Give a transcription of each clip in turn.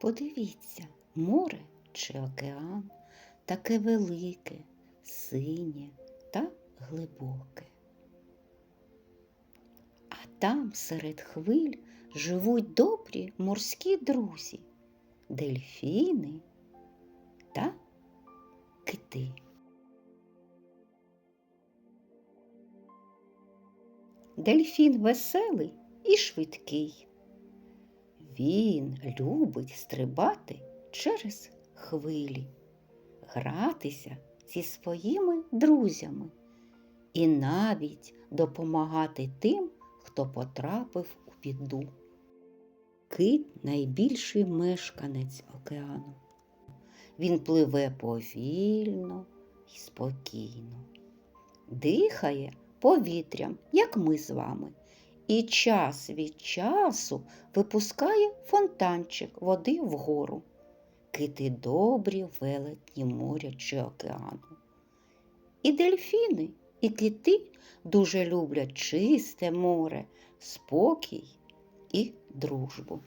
Подивіться, море чи океан таке велике, синє та глибоке. А там серед хвиль живуть добрі морські друзі, дельфіни та кити. Дельфін веселий і швидкий. Він любить стрибати через хвилі, гратися зі своїми друзями і навіть допомагати тим, хто потрапив у біду. Кит найбільший мешканець океану. Він пливе повільно і спокійно, дихає повітрям, як ми з вами, і час від часу випускає фонтанчик води вгору. Кити добрі велетні моря чи океану. І дельфіни, і кити дуже люблять чисте море, спокій і дружбу.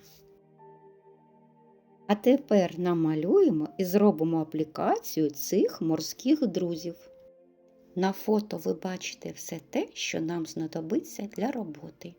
А тепер намалюємо і зробимо аплікацію цих морських друзів. На фото ви бачите все те, що нам знадобиться для роботи.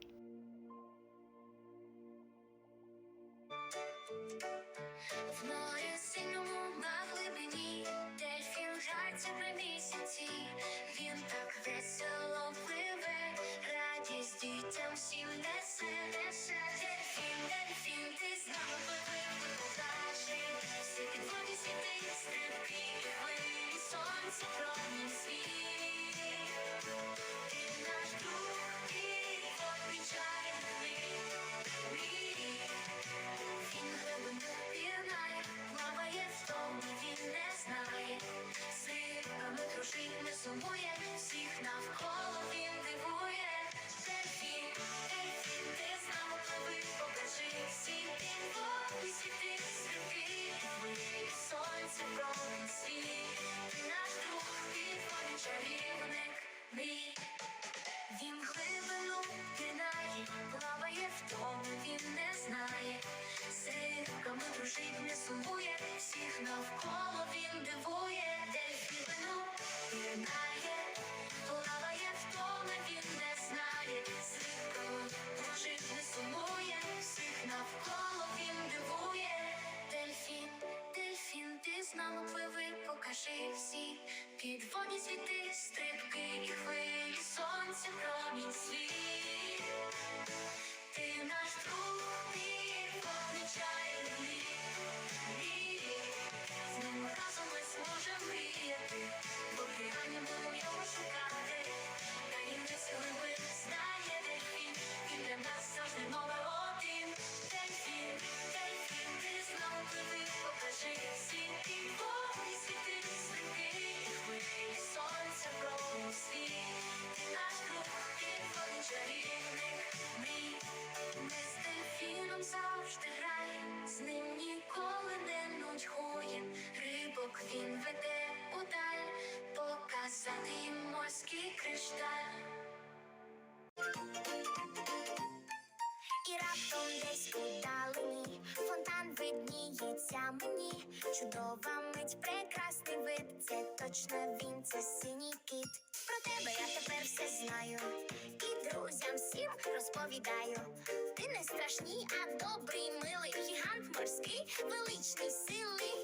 Нами пливи, покажи всі підводні світи, стрибки і хвилі, сонце, промінь світ. І раптом десь удалині фонтан видніється мені. Чудова мить, прекрасний вид. Це точно він, це синій кит. Про тебе я тепер все знаю. І друзям всім розповідаю. Ти не страшний, а добрий, милий гігант морський, величний, сильний.